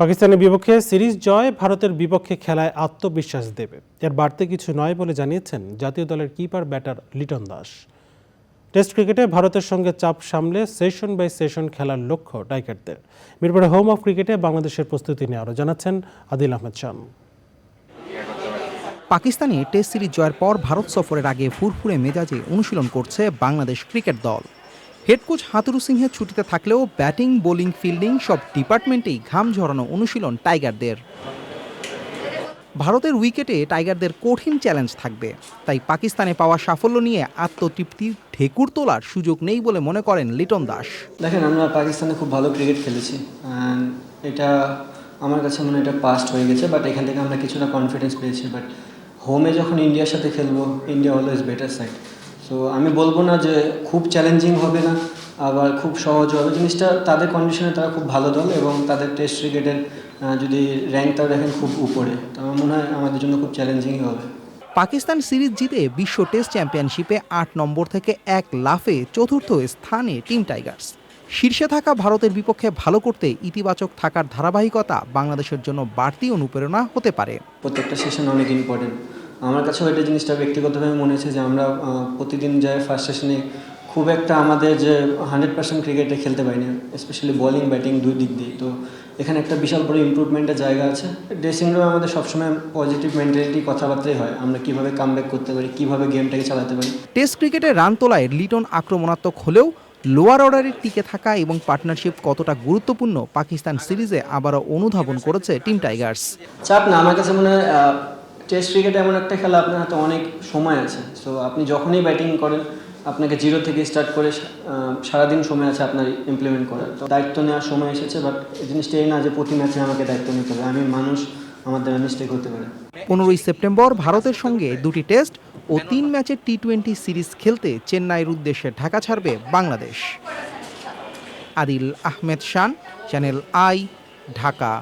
পাকিস্তানের বিপক্ষে সিরিজ জয় ভারতের বিপক্ষে খেলায় আত্মবিশ্বাস দেবে। এর বাড়তে কিছু নয় বলে জানিয়েছেন জাতীয় দলের keeper batter Liton Das. Test ক্রিকেটে ভারতের সঙ্গে চাপ সামলে সেশন বাই সেশন খেলার লক্ষ্য টাইগারদের। মিরপুরে হোম অফ ক্রিকেটে বাংলাদেশের প্রস্তুতি নিয়ে আরও জানাচ্ছেন আদিল আহমেদ শান পাকিস্তানে টেস্ট সিরিজ জয়ের পর ভারত সফরের আগে ফুরফুরে মেজাজে অনুশীলন করছে বাংলাদেশ ক্রিকেট দল। হেড কোচ হাতুরু সিংহের ছুটিতে থাকলেও ব্যাটিং, বোলিং, ফিল্ডিং সব ডিপার্টমেন্টেই ঘাম ঝরানো অনুশীলন টাইগারদের। ভারতের উইকেটে টাইগারদের কঠিন চ্যালেঞ্জ থাকবে, তাই পাকিস্তানে পাওয়া সাফল্য নিয়ে আত্মতৃপ্তির ঢেকুর তোলার সুযোগ নেই বলে মনে করেন লিটন দাস। দেখেন, আমরা পাকিস্তানে খুব ভালো ক্রিকেট খেলেছি এটা আমার কাছে মনে এটা পাস্ট হয়ে গেছে বাট এখান থেকে আমরা কিছুটা কনফিডেন্স পেয়েছি। বাট হোমে যখন ইন্ডিয়ার সাথে খেলব India always better side so আমি বলব না যে খুব চ্যালেঞ্জিং হবে না আবার খুব সহজ হবে। জিনিসটা তাদের কন্ডিশনে তারা খুব ভালো দল এবং তাদের টেস্ট ক্রিকেটের যদি র্যাঙ্কটাও দেখেন খুব উপরে তো আমার মনে হয় আমাদের জন্য খুব চ্যালেঞ্জিংই হবে। পাকিস্তান সিরিজ জিতে বিশ্ব টেস্ট চ্যাম্পিয়নশিপে আট নম্বর থেকে এক লাফে চতুর্থ স্থানে টিম টাইগার্স শীর্ষে থাকা ভারতের বিপক্ষে ভালো করতে ইতিবাচক থাকার ধারাবাহিকতা বাংলাদেশের জন্য বাড়তি অনুপ্রেরণা হতে পারে। প্রত্যেকটা সেশন অনেক ইম্পর্টেন্ট আমার কাছেও এটা জিনিসটা ব্যক্তিগতভাবে মনে হয়েছে যে আমরা প্রতিদিন যাই ফার্স্ট সেশনে খুব একটা আমাদের যে হান্ড্রেড পার্সেন্ট ক্রিকেটে খেলতে পারি না স্পেশালি বলিং ব্যাটিং দুই দিক দিয়ে। তো এখানে একটা বিশাল বড় ইম্প্রুভমেন্টের জায়গা আছে। ড্রেসিং রুমে আমাদের সবসময় পজিটিভ মেন্টালিটি কথাবার্তাই হয়। আমরা কীভাবে কামব্যাক করতে পারি কীভাবে গেমটাকে চালাতে পারি। টেস্ট ক্রিকেটে রান তোলায় লিটন আক্রমণাত্মক হলেও লোয়ার অর্ডারের টিকে থাকা এবং পার্টনারশিপ কতটা গুরুত্বপূর্ণ পাকিস্তান সিরিজে আবারও অনুধাবন করেছে টিম টাইগার্স চাপ না আমার কাছে মনে হয় টেস্ট ক্রিকেট এমন একটা খেলা আপনার হাতে অনেক সময় আছে। সো আপনি যখনই ব্যাটিং করেন, আপনাকে জিরো থেকে স্টার্ট করে সারাদিন সময় আছে আপনার ইমপ্লিমেন্ট করার। তো দায়িত্ব নেওয়ার সময় এসেছে বাট এই জিনিসটা এই না যে প্রতি ম্যাচে আমাকে দায়িত্ব নিতে হবে। আমি মানুষ আমাদের মিস্টেক হতে পারে। পনেরোই সেপ্টেম্বর ভারতের সঙ্গে দুটি টেস্ট ও তিন ম্যাচের টি টোয়েন্টি সিরিজ খেলতে চেন্নাইয়ের উদ্দেশ্যে ঢাকা ছাড়বে Bangladesh. Adil Ahmed Shan, channel I, Dhaka.